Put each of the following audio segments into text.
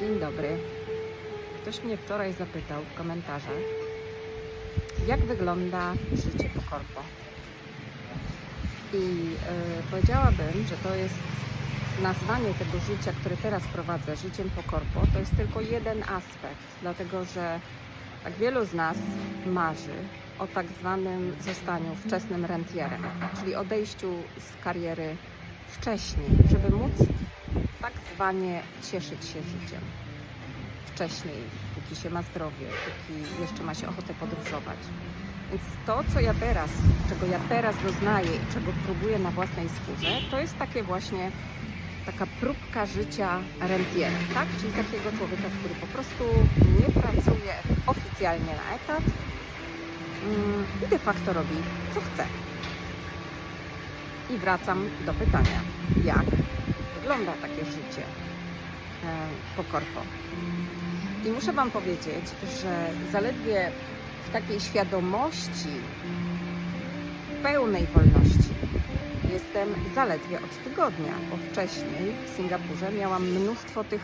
Dzień dobry. Ktoś mnie wczoraj zapytał w komentarzach, jak wygląda życie po korpo. I y, powiedziałabym, że to jest nazwanie tego życia, które teraz prowadzę, życiem po korpo, to jest tylko jeden aspekt, dlatego że tak wielu z nas marzy o tak zwanym zostaniu wczesnym rentierem, czyli odejściu z kariery wcześniej, żeby móc tak zwanie cieszyć się życiem wcześniej, póki się ma zdrowie, póki jeszcze ma się ochotę podróżować. Więc to, co ja teraz, czego ja teraz doznaję i czego próbuję na własnej skórze, to jest takie właśnie taka próbka życia rentiera, tak? Czyli takiego człowieka, który po prostu nie pracuje oficjalnie na etat mm, i de facto robi, co chce. I wracam do pytania, jak wygląda takie życie e, po korpo. I muszę Wam powiedzieć, że zaledwie w takiej świadomości pełnej wolności jestem zaledwie od tygodnia, bo wcześniej w Singapurze miałam mnóstwo tych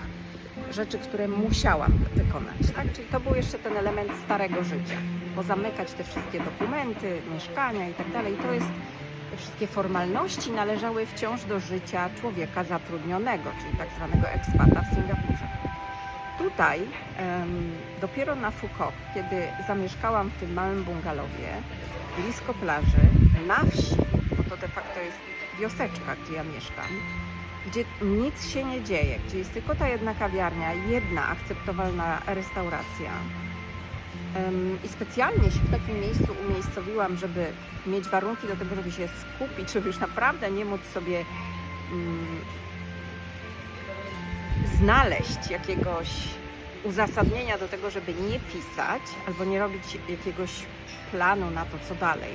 rzeczy, które musiałam wykonać. Tak? Czyli to był jeszcze ten element starego życia, bo zamykać te wszystkie dokumenty, mieszkania i tak dalej, to jest wszystkie formalności należały wciąż do życia człowieka zatrudnionego, czyli tak zwanego ekspata w Singapurze. Tutaj dopiero na Phuket, kiedy zamieszkałam w tym małym bungalowie, blisko plaży, na wsi, bo to de facto jest wioseczka, gdzie ja mieszkam, gdzie nic się nie dzieje, gdzie jest tylko ta jedna kawiarnia, jedna akceptowalna restauracja. I specjalnie się w takim miejscu umiejscowiłam, żeby mieć warunki do tego, żeby się skupić, żeby już naprawdę nie móc sobie mm, znaleźć jakiegoś uzasadnienia do tego, żeby nie pisać albo nie robić jakiegoś planu na to, co dalej.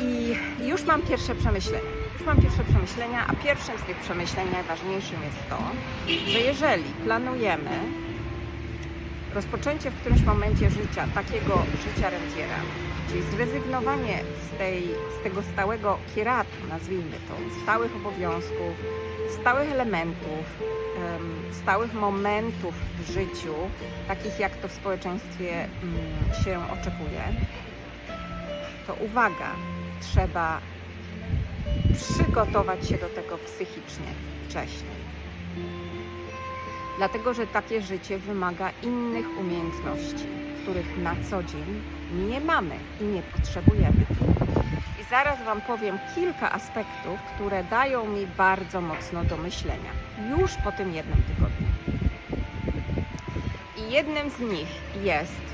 I już mam pierwsze przemyślenia. Już mam pierwsze przemyślenia, a pierwszym z tych przemyśleń najważniejszym jest to, że jeżeli planujemy rozpoczęcie w którymś momencie życia takiego życia rentiera, czyli zrezygnowanie z, tej, z tego stałego kieratu, nazwijmy to, stałych obowiązków, stałych elementów, em, stałych momentów w życiu, takich jak to w społeczeństwie mm, się oczekuje, to uwaga, trzeba przygotować się do tego psychicznie wcześniej. Dlatego, że takie życie wymaga innych umiejętności, których na co dzień nie mamy i nie potrzebujemy. I zaraz Wam powiem kilka aspektów, które dają mi bardzo mocno do myślenia, już po tym jednym tygodniu. I jednym z nich jest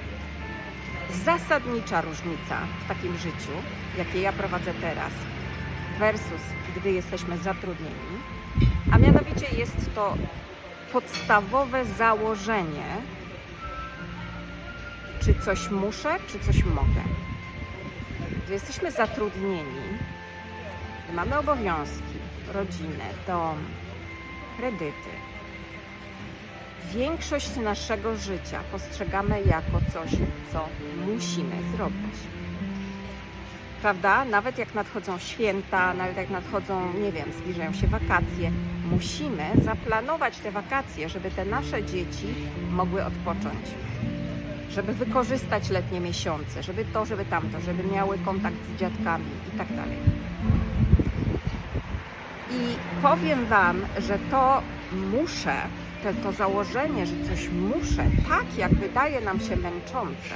zasadnicza różnica w takim życiu, jakie ja prowadzę teraz, versus gdy jesteśmy zatrudnieni, a mianowicie jest to podstawowe założenie, czy coś muszę, czy coś mogę. Gdy jesteśmy zatrudnieni, gdy mamy obowiązki, rodzinę, dom, kredyty, większość naszego życia postrzegamy jako coś, co musimy zrobić. Prawda? Nawet jak nadchodzą święta, nawet jak nadchodzą, nie wiem, zbliżają się wakacje, musimy zaplanować te wakacje, żeby te nasze dzieci mogły odpocząć. Żeby wykorzystać letnie miesiące, żeby to, żeby tamto, żeby miały kontakt z dziadkami i tak dalej. I powiem Wam, że to muszę, to, to założenie, że coś muszę, tak jak wydaje nam się męczące,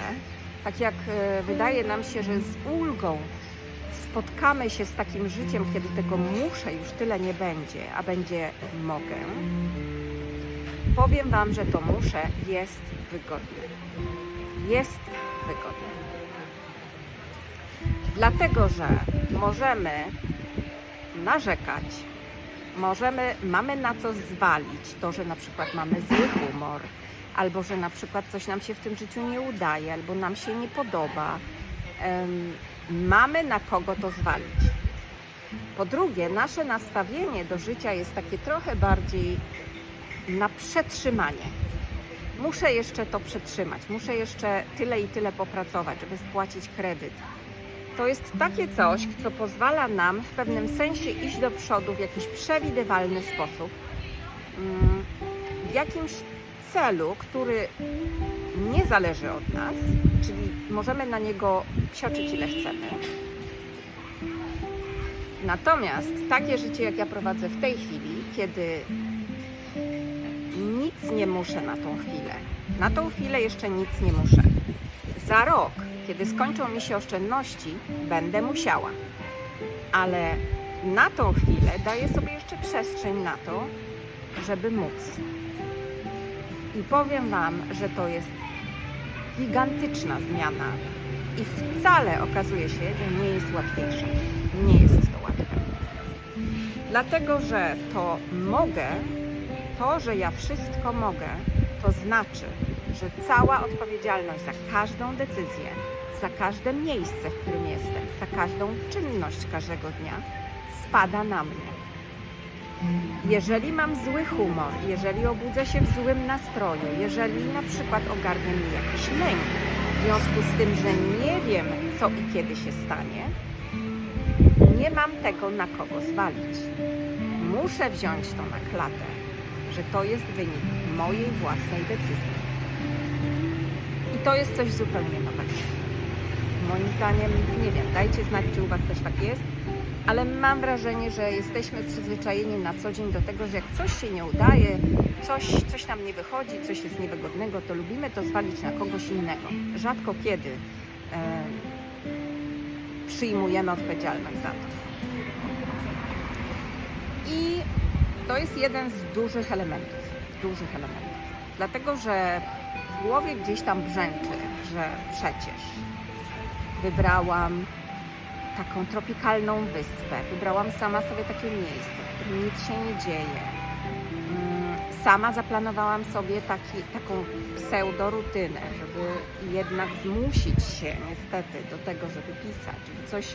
tak jak e, wydaje nam się, że z ulgą spotkamy się z takim życiem, kiedy tego muszę już tyle nie będzie, a będzie mogę, powiem Wam, że to muszę jest wygodne. Jest wygodne. Dlatego, że możemy narzekać, możemy, mamy na co zwalić to, że na przykład mamy zły humor, albo że na przykład coś nam się w tym życiu nie udaje, albo nam się nie podoba. Mamy na kogo to zwalić. Po drugie, nasze nastawienie do życia jest takie trochę bardziej na przetrzymanie. Muszę jeszcze to przetrzymać, muszę jeszcze tyle i tyle popracować, żeby spłacić kredyt. To jest takie coś, co pozwala nam w pewnym sensie iść do przodu w jakiś przewidywalny sposób. Mm, w jakimś celu, który nie zależy od nas, czyli możemy na niego psioczyć ile chcemy. Natomiast takie życie, jak ja prowadzę w tej chwili, kiedy nic nie muszę na tą chwilę, na tą chwilę jeszcze nic nie muszę. Za rok, kiedy skończą mi się oszczędności, będę musiała. Ale na tą chwilę daję sobie jeszcze przestrzeń na to, żeby móc. I powiem Wam, że to jest gigantyczna zmiana i wcale okazuje się, że nie jest łatwiejsza. Nie jest to łatwe. Dlatego, że to mogę, to, że ja wszystko mogę, to znaczy, że cała odpowiedzialność za każdą decyzję, za każde miejsce, w którym jestem, za każdą czynność każdego dnia spada na mnie. Jeżeli mam zły humor, jeżeli obudzę się w złym nastroju, jeżeli na przykład ogarnia mnie jakiś lęk, w związku z tym, że nie wiem, co i kiedy się stanie, nie mam tego na kogo zwalić. Muszę wziąć to na klatę, że to jest wynik mojej własnej decyzji. I to jest coś zupełnie nowego. Moim zdaniem, nie wiem, dajcie znać, czy u Was też tak jest, ale mam wrażenie, że jesteśmy przyzwyczajeni na co dzień do tego, że jak coś się nie udaje, coś, coś nam nie wychodzi, coś jest niewygodnego, to lubimy to zwalić na kogoś innego. Rzadko kiedy e, przyjmujemy odpowiedzialność za to. I to jest jeden z dużych elementów, dużych elementów. Dlatego, że w głowie gdzieś tam brzęczy, że przecież wybrałam taką tropikalną wyspę. Wybrałam sama sobie takie miejsce, w którym nic się nie dzieje. Mm, Sama zaplanowałam sobie taki, taką pseudorutynę, żeby jednak zmusić się niestety do tego, żeby pisać, żeby coś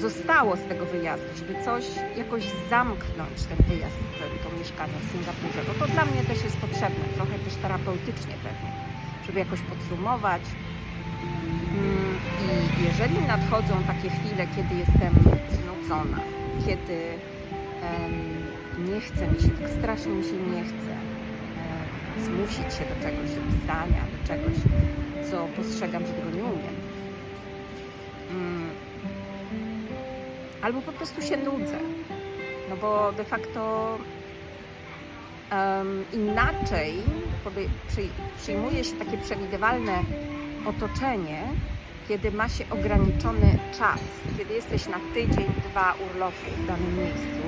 zostało z tego wyjazdu, żeby coś jakoś zamknąć ten wyjazd, to, mieszkanie w Singapurze, bo to dla mnie też jest potrzebne, trochę też terapeutycznie pewnie, żeby jakoś podsumować, I jeżeli nadchodzą takie chwile, kiedy jestem znudzona, kiedy em, nie chce mi się, tak strasznie mi się nie chce zmusić się do czegoś, do pisania, do czegoś, co postrzegam, że tego nie umiem. Mm, albo po prostu się nudzę. No bo de facto em, inaczej przyjmuje się takie przewidywalne otoczenie, kiedy ma się ograniczony czas, kiedy jesteś na tydzień, dwa urlopu w danym miejscu,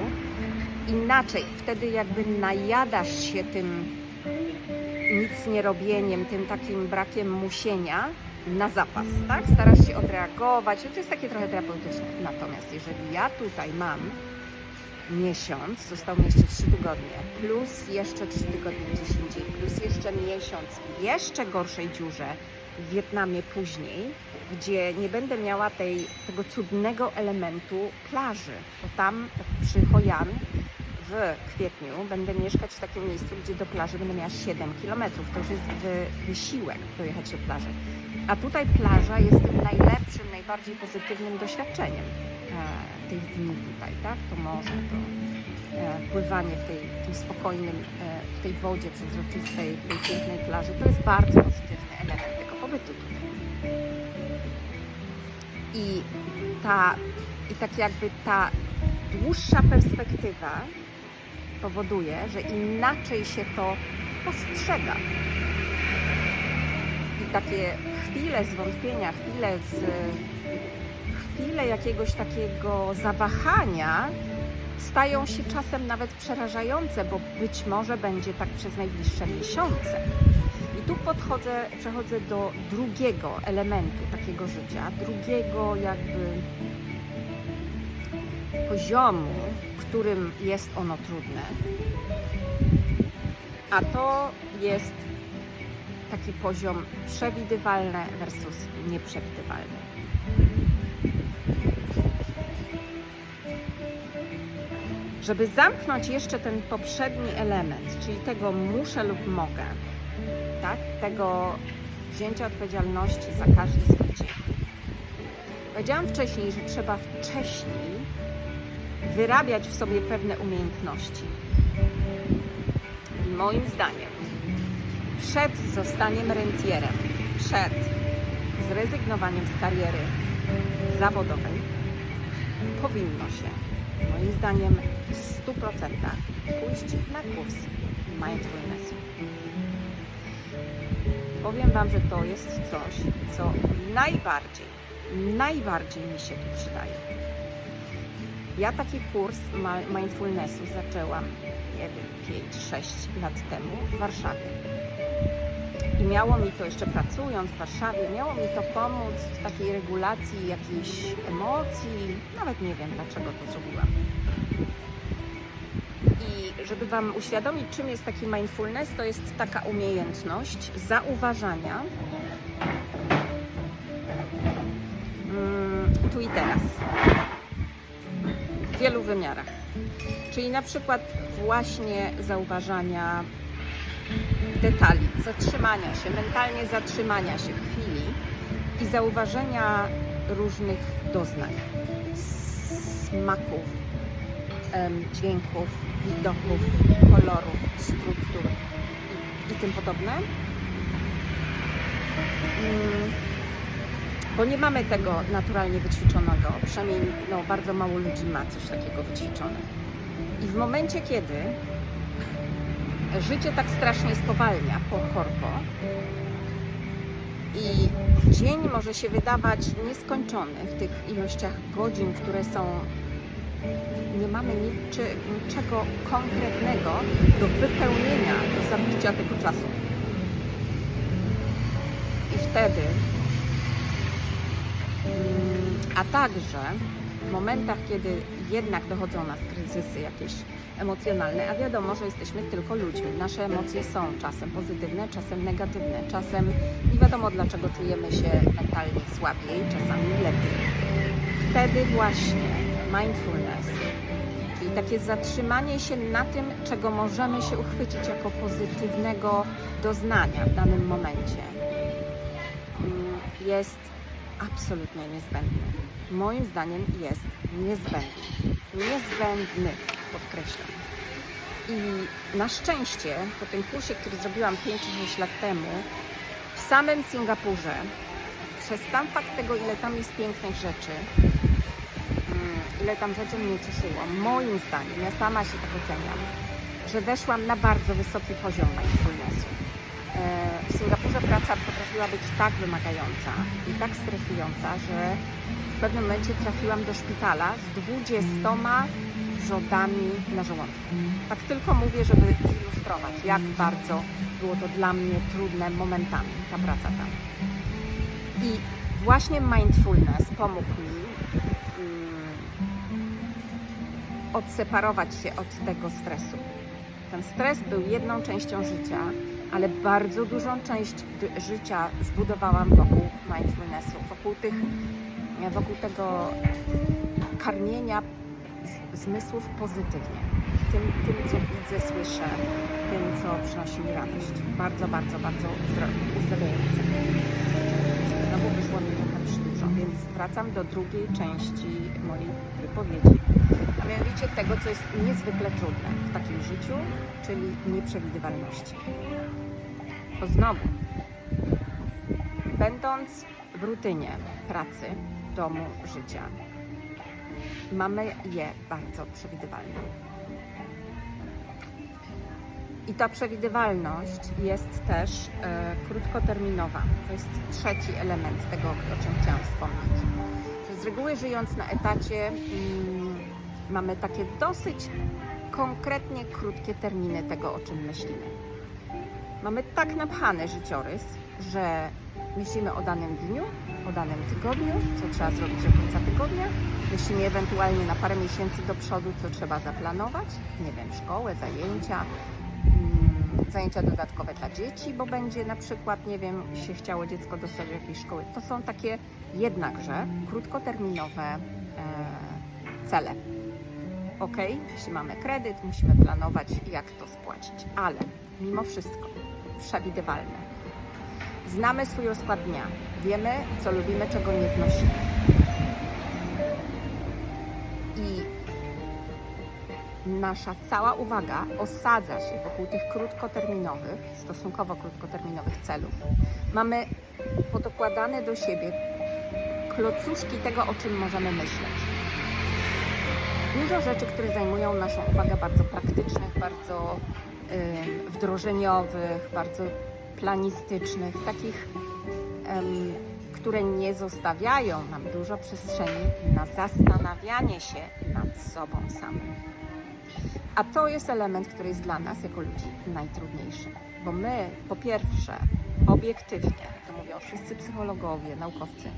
inaczej, wtedy jakby najadasz się tym nic nie robieniem, tym takim brakiem musienia na zapas, tak? Starasz się odreagować, to jest takie trochę terapeutyczne. Natomiast jeżeli ja tutaj mam miesiąc, został mi jeszcze 3 tygodnie, plus jeszcze 3 tygodnie gdzieś indziej, plus jeszcze miesiąc w jeszcze gorszej dziurze w Wietnamie później, gdzie nie będę miała tej, tego cudnego elementu plaży, bo tam przy Hoi An w kwietniu będę mieszkać w takim miejscu, gdzie do plaży będę miała 7 km. To już jest wy, wysiłek dojechać do plaży. A tutaj plaża jest tym najlepszym, najbardziej pozytywnym doświadczeniem e, tych dni tutaj, tak? To morze, to e, pływanie w tej, tym spokojnym, e, w tej wodzie przezroczystej, tej pięknej plaży. To jest bardzo pozytywny element pobytu. I ta, i tak jakby ta dłuższa perspektywa powoduje, że inaczej się to postrzega. I takie chwile zwątpienia, chwile, z, chwile jakiegoś takiego zawahania stają się czasem nawet przerażające, bo być może będzie tak przez najbliższe miesiące. I tu podchodzę, przechodzę do drugiego elementu takiego życia, drugiego jakby poziomu, którym jest ono trudne. A to jest taki poziom przewidywalny versus nieprzewidywalny. Żeby zamknąć jeszcze ten poprzedni element, czyli tego muszę lub mogę, tak? tego wzięcia odpowiedzialności za każdy swój dzień. Powiedziałam wcześniej, że trzeba wcześniej wyrabiać w sobie pewne umiejętności. moim zdaniem przed zostaniem rentierem, przed zrezygnowaniem z kariery zawodowej powinno się, moim zdaniem, w 100% pójść na kurs mindfulnessu. Powiem Wam, że to jest coś, co najbardziej, najbardziej mi się tu przydaje. Ja taki kurs mindfulnessu zaczęłam, nie wiem, 5-6 lat temu w Warszawie. I miało mi to jeszcze pracując w Warszawie, miało mi to pomóc w takiej regulacji jakiejś emocji. Nawet nie wiem dlaczego to zrobiłam. I żeby Wam uświadomić, czym jest taki mindfulness, to jest taka umiejętność zauważania. Mm, tu i teraz. W wielu wymiarach. Czyli na przykład właśnie zauważania detali, zatrzymania się, mentalnie zatrzymania się w chwili i zauważenia różnych doznań, smaków, dźwięków, widoków, kolorów, struktur i, tym podobne. Mm, Bo nie mamy tego naturalnie wyćwiczonego, przynajmniej no, bardzo mało ludzi ma coś takiego wyćwiczone. I w momencie, kiedy życie tak strasznie spowalnia po korpo i dzień może się wydawać nieskończony w tych ilościach godzin, które są. Nie mamy niczy, niczego konkretnego do wypełnienia, do zabicia tego czasu. I wtedy, mm, a także w momentach, kiedy jednak dochodzą nas kryzysy jakieś emocjonalne, a wiadomo, że jesteśmy tylko ludźmi. Nasze emocje są czasem pozytywne, czasem negatywne, czasem nie wiadomo dlaczego czujemy się mentalnie słabiej, czasami lepiej. Wtedy właśnie mindfulness, czyli takie zatrzymanie się na tym, czego możemy się uchwycić jako pozytywnego doznania w danym momencie, jest absolutnie niezbędny. Moim zdaniem jest niezbędny. Niezbędny, podkreślam. I na szczęście po tym kursie, który zrobiłam 5-6 lat temu, w samym Singapurze, przez sam fakt tego, ile tam jest pięknych rzeczy, ile tam rzeczy mnie cieszyło, moim zdaniem, ja sama się tak oceniam, że weszłam na bardzo wysoki poziom mindfulnessu. W Singapurze praca potrafiła być tak wymagająca i tak stresująca, że w pewnym momencie trafiłam do szpitala z 20 wrzodami na żołądku. Tak tylko mówię, żeby zilustrować, jak bardzo było to dla mnie trudne momentami, ta praca tam. I właśnie mindfulness pomógł mi mm, odseparować się od tego stresu. Ten stres był jedną częścią życia, ale bardzo dużą część życia zbudowałam wokół mindfulnessu, wokół tych, wokół tego karmienia zmysłów pozytywnie. Tym, tym, co widzę, słyszę, tym, co przynosi mi radość. Bardzo, bardzo, bardzo uzdra- uzdrawiające. Znowu wyszło mi więc wracam do drugiej części mojej wypowiedzi. A mianowicie tego, co jest niezwykle trudne w takim życiu, czyli nieprzewidywalności. Bo znowu, będąc w rutynie pracy, domu, życia, mamy je bardzo przewidywalne. I ta przewidywalność jest też e, krótkoterminowa. To jest trzeci element tego, o czym chciałam wspomnieć. Z reguły żyjąc na etacie mm, mamy takie dosyć konkretnie krótkie terminy tego, o czym myślimy. Mamy tak napchany życiorys, że myślimy o danym dniu, o danym tygodniu, co trzeba zrobić do końca tygodnia. Myślimy ewentualnie na parę miesięcy do przodu, co trzeba zaplanować. Nie wiem, szkołę, zajęcia, zajęcia dodatkowe dla dzieci, bo będzie na przykład, nie wiem, się chciało dziecko dostać do jakiejś szkoły. To są takie jednakże krótkoterminowe e, cele. Ok, jeśli mamy kredyt, musimy planować, jak to spłacić, ale mimo wszystko przewidywalne. Znamy swój rozkład dnia, wiemy, co lubimy, czego nie znosimy. I nasza cała uwaga osadza się wokół tych krótkoterminowych, stosunkowo krótkoterminowych celów, mamy podokładane do siebie klocuszki tego, o czym możemy myśleć. Dużo rzeczy, które zajmują naszą uwagę, bardzo praktycznych, bardzo wdrożeniowych, bardzo planistycznych, takich, które nie zostawiają nam dużo przestrzeni na zastanawianie się nad sobą samym. A to jest element, który jest dla nas jako ludzi najtrudniejszy, bo my po pierwsze obiektywnie, to mówią wszyscy psychologowie, naukowcy,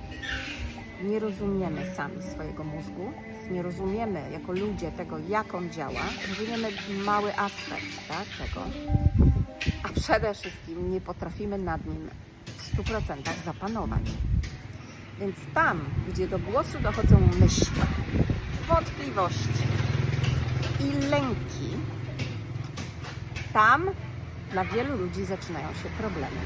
nie rozumiemy sami swojego mózgu, nie rozumiemy jako ludzie tego, jak on działa, rozumiemy mały aspekt tak, tego, a przede wszystkim nie potrafimy nad nim w 100% zapanować. Więc tam, gdzie do głosu dochodzą myśli, wątpliwości i lęki, tam dla wielu ludzi zaczynają się problemy.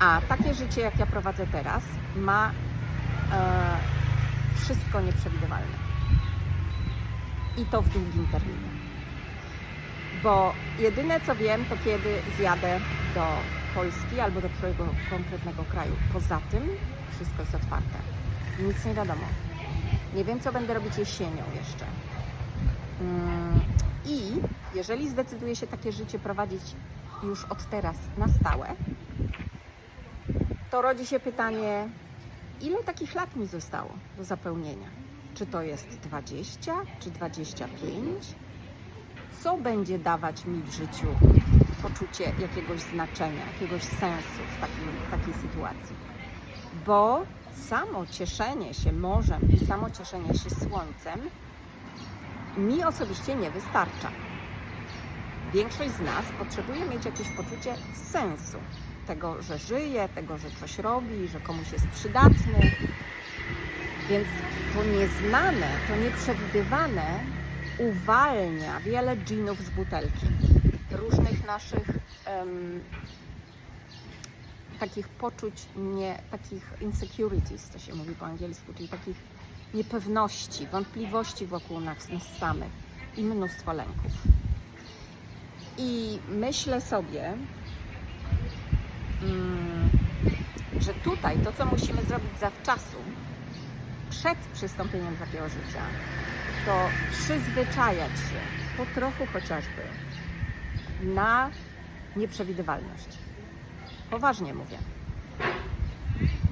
A takie życie, jak ja prowadzę teraz, ma e, wszystko nieprzewidywalne. I to w długim terminie. Bo jedyne co wiem, to kiedy zjadę do Polski albo do którego konkretnego kraju. Poza tym wszystko jest otwarte. Nic nie wiadomo. Nie wiem, co będę robić jesienią jeszcze. Mm, I jeżeli zdecyduję się takie życie prowadzić już od teraz na stałe, to rodzi się pytanie, ile takich lat mi zostało do zapełnienia? Czy to jest 20, czy 25? Co będzie dawać mi w życiu poczucie jakiegoś znaczenia, jakiegoś sensu w takim, takiej sytuacji? Bo samo cieszenie się morzem i samo cieszenie się słońcem mi osobiście nie wystarcza. Większość z nas potrzebuje mieć jakieś poczucie sensu tego, że żyje, tego, że coś robi, że komuś jest przydatny. Więc to nieznane, to nieprzewidywane uwalnia wiele dżinów z butelki. Różnych naszych em, takich poczuć, nie, takich insecurities, to się mówi po angielsku, czyli takich niepewności, wątpliwości wokół nas, nas samych i mnóstwo lęków. I myślę sobie, mm, że tutaj to, co musimy zrobić zawczasu, przed przystąpieniem takiego życia, to przyzwyczajać się, po trochu chociażby, na nieprzewidywalność. Poważnie mówię.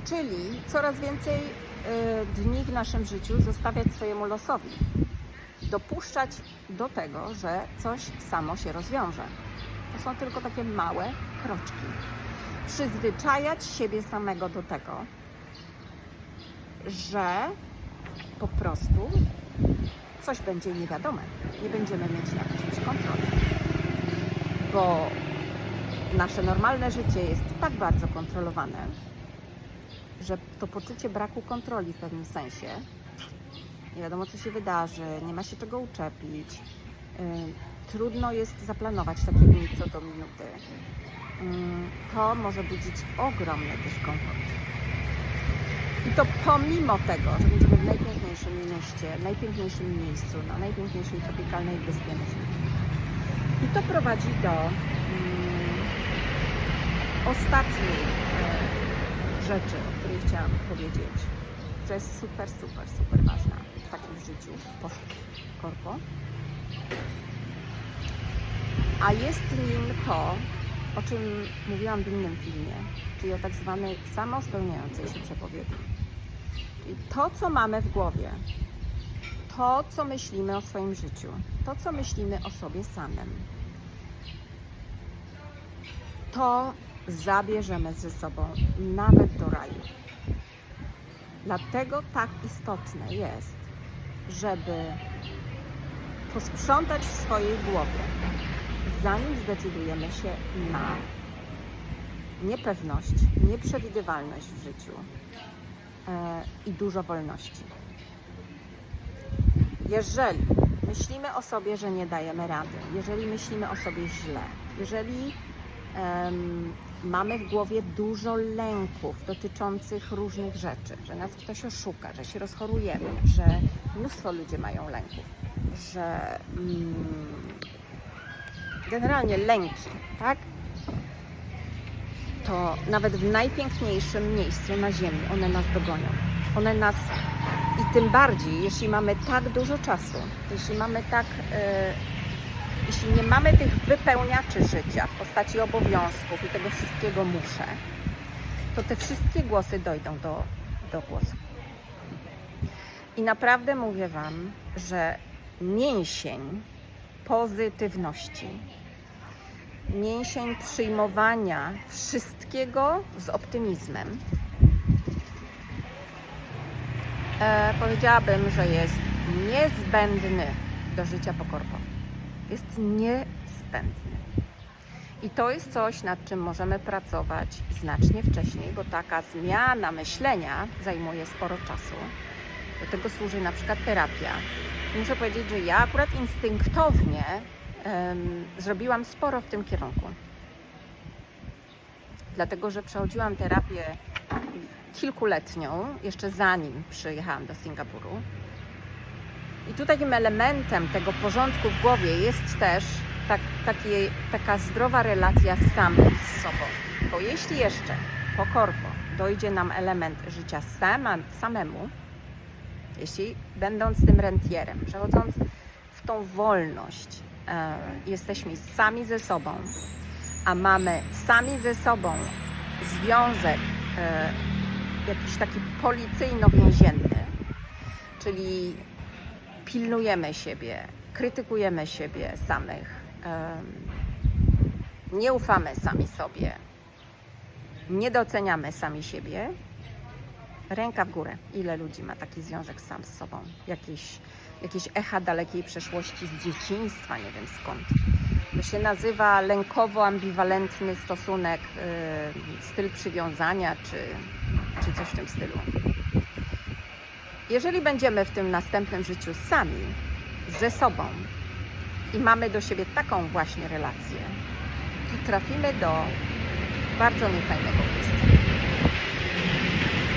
Czyli coraz więcej y, dni w naszym życiu zostawiać swojemu losowi. Dopuszczać do tego, że coś samo się rozwiąże. To są tylko takie małe kroczki. Przyzwyczajać siebie samego do tego, że po prostu coś będzie niewiadome. Nie będziemy mieć nad czymś kontroli. Bo nasze normalne życie jest tak bardzo kontrolowane, że to poczucie braku kontroli w pewnym sensie, nie wiadomo co się wydarzy, nie ma się czego uczepić, y, trudno jest zaplanować takie dni co do minuty, Mm, to może budzić ogromny dyskomfort. I to pomimo tego, że będziemy w najpiękniejszym mieście, najpiękniejszym miejscu, na najpiękniejszej tropikalnej wyspie na. I to prowadzi do ostatniej e, rzeczy, o której chciałam powiedzieć, która jest super, super, super ważna w takim życiu post-korpo. A jest nim to, o czym mówiłam w innym filmie, czyli o tak zwanej samospełniającej się przepowiedni. Czyli to, co mamy w głowie, to, co myślimy o swoim życiu, to, co myślimy o sobie samym, to zabierzemy ze sobą nawet do raju. Dlatego tak istotne jest, żeby posprzątać w swojej głowie, zanim zdecydujemy się na niepewność, nieprzewidywalność w życiu e, i dużo wolności. Jeżeli myślimy o sobie, że nie dajemy rady, jeżeli myślimy o sobie źle, jeżeli em, mamy w głowie dużo lęków dotyczących różnych rzeczy, że nas ktoś oszuka, że się rozchorujemy, że mnóstwo ludzi mają lęków, że mm, generalnie lęki, tak? To nawet w najpiękniejszym miejscu na Ziemi one nas dogonią. One nas i tym bardziej, jeśli mamy tak dużo czasu, jeśli mamy tak, e, jeśli nie mamy tych wypełniaczy życia w postaci obowiązków i tego wszystkiego muszę, to te wszystkie głosy dojdą do, do głosu. I naprawdę mówię Wam, że mięsień pozytywności, mięsień przyjmowania wszystkiego z optymizmem, e, powiedziałabym, że jest niezbędny do życia po korpo. Jest niezbędny. I to jest coś, nad czym możemy pracować znacznie wcześniej, bo taka zmiana myślenia zajmuje sporo czasu. Do tego służy na przykład terapia. I muszę powiedzieć, że ja akurat instynktownie em, zrobiłam sporo w tym kierunku. Dlatego, że przechodziłam terapię kilkuletnią, jeszcze zanim przyjechałam do Singapuru. I tu takim elementem tego porządku w głowie jest też tak, takie, taka zdrowa relacja z samym z sobą. Bo jeśli jeszcze po korpo dojdzie nam element życia sama, samemu, jeśli będąc tym rentierem, przechodząc w tą wolność, e, jesteśmy sami ze sobą, a mamy sami ze sobą związek e, jakiś taki policyjno-więzienny, czyli pilnujemy siebie, krytykujemy siebie samych, nie ufamy sami sobie, nie doceniamy sami siebie. Ręka w górę. Ile ludzi ma taki związek sam z sobą? Jakieś, jakieś echa dalekiej przeszłości z dzieciństwa, nie wiem skąd. To się nazywa lękowo-ambiwalentny stosunek, yy, styl przywiązania, czy, czy coś w tym stylu. Jeżeli będziemy w tym następnym życiu sami, ze sobą i mamy do siebie taką właśnie relację, to trafimy do bardzo niefajnego miejsca.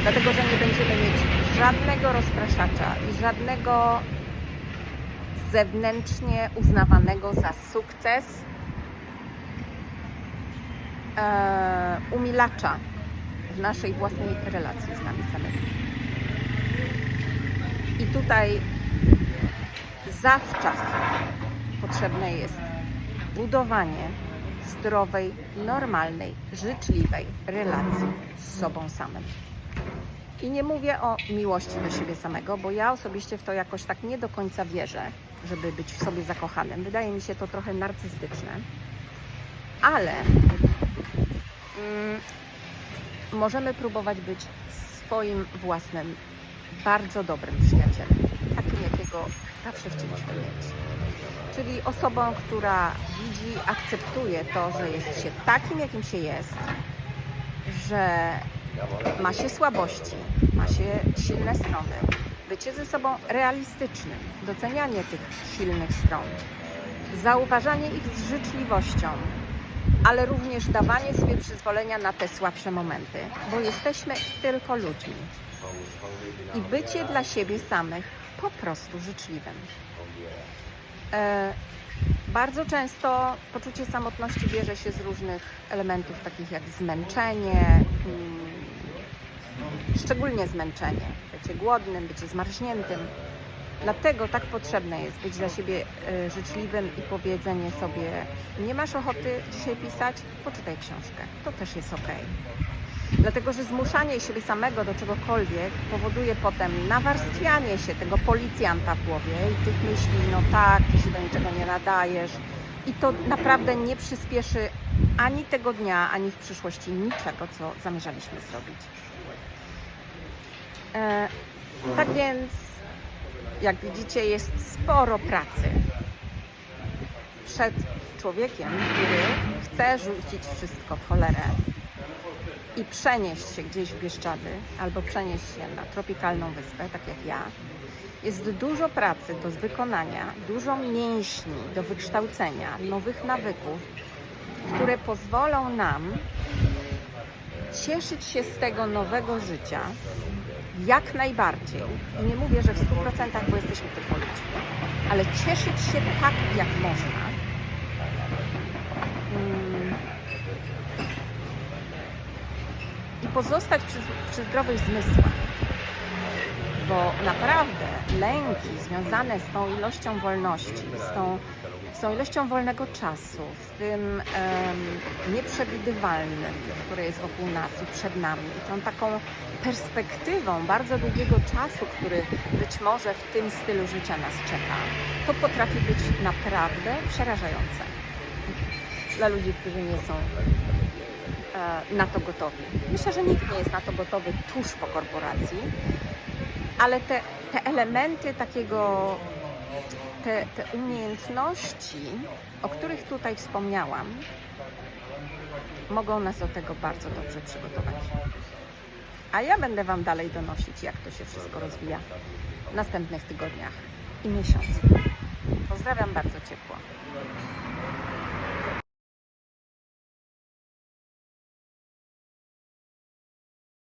Dlatego, że nie będziemy mieć żadnego rozpraszacza i żadnego zewnętrznie uznawanego za sukces e, umilacza w naszej własnej relacji z nami samymi. I tutaj zawczasu potrzebne jest budowanie zdrowej, normalnej, życzliwej relacji z sobą samym. I nie mówię o miłości do siebie samego, bo ja osobiście w to jakoś tak nie do końca wierzę, żeby być w sobie zakochanym. Wydaje mi się to trochę narcystyczne. Ale mm, możemy próbować być swoim własnym, bardzo dobrym przyjacielem. Takim, jakiego zawsze chcieliśmy mieć. Czyli osobą, która widzi, akceptuje to, że jest się takim, jakim się jest, że ma się słabości, ma się silne strony. Bycie ze sobą realistycznym, docenianie tych silnych stron, zauważanie ich z życzliwością, ale również dawanie sobie przyzwolenia na te słabsze momenty, bo jesteśmy tylko ludźmi. I bycie dla siebie samych po prostu życzliwym. E, bardzo często poczucie samotności bierze się z różnych elementów, takich jak zmęczenie, mm, szczególnie zmęczenie, bycie głodnym, bycie zmarzniętym. Dlatego tak potrzebne jest być dla siebie e, życzliwym i powiedzenie sobie: Nie masz ochoty dzisiaj pisać? Poczytaj książkę. To też jest ok. Dlatego, że zmuszanie siebie samego do czegokolwiek powoduje potem nawarstwianie się tego policjanta w głowie i tych myśli: No tak, ty się do niczego nie nadajesz. I to naprawdę nie przyspieszy ani tego dnia, ani w przyszłości niczego, co zamierzaliśmy zrobić. E, tak więc, jak widzicie, jest sporo pracy przed człowiekiem, który chce rzucić wszystko w cholerę i przenieść się gdzieś w Bieszczady albo przenieść się na tropikalną wyspę, tak jak ja. Jest dużo pracy do wykonania, dużo mięśni do wykształcenia, nowych nawyków, które pozwolą nam cieszyć się z tego nowego życia jak najbardziej. Nie mówię, że w 100%, bo jesteśmy tylko ludźmi, ale cieszyć się tak, jak można. I pozostać przy, przy zdrowych zmysłach. Bo naprawdę lęki związane z tą ilością wolności, z tą, z tą ilością wolnego czasu, z tym em, nieprzewidywalnym, które jest wokół nas i przed nami, i tą taką perspektywą bardzo długiego czasu, który być może w tym stylu życia nas czeka, to potrafi być naprawdę przerażające dla ludzi, którzy nie są e, na to gotowi. Myślę, że nikt nie jest na to gotowy tuż po korporacji, ale te, te elementy takiego, te, te umiejętności, o których tutaj wspomniałam, mogą nas do tego bardzo dobrze przygotować. A ja będę Wam dalej donosić, jak to się wszystko rozwija w następnych tygodniach i miesiącach. Pozdrawiam bardzo ciepło.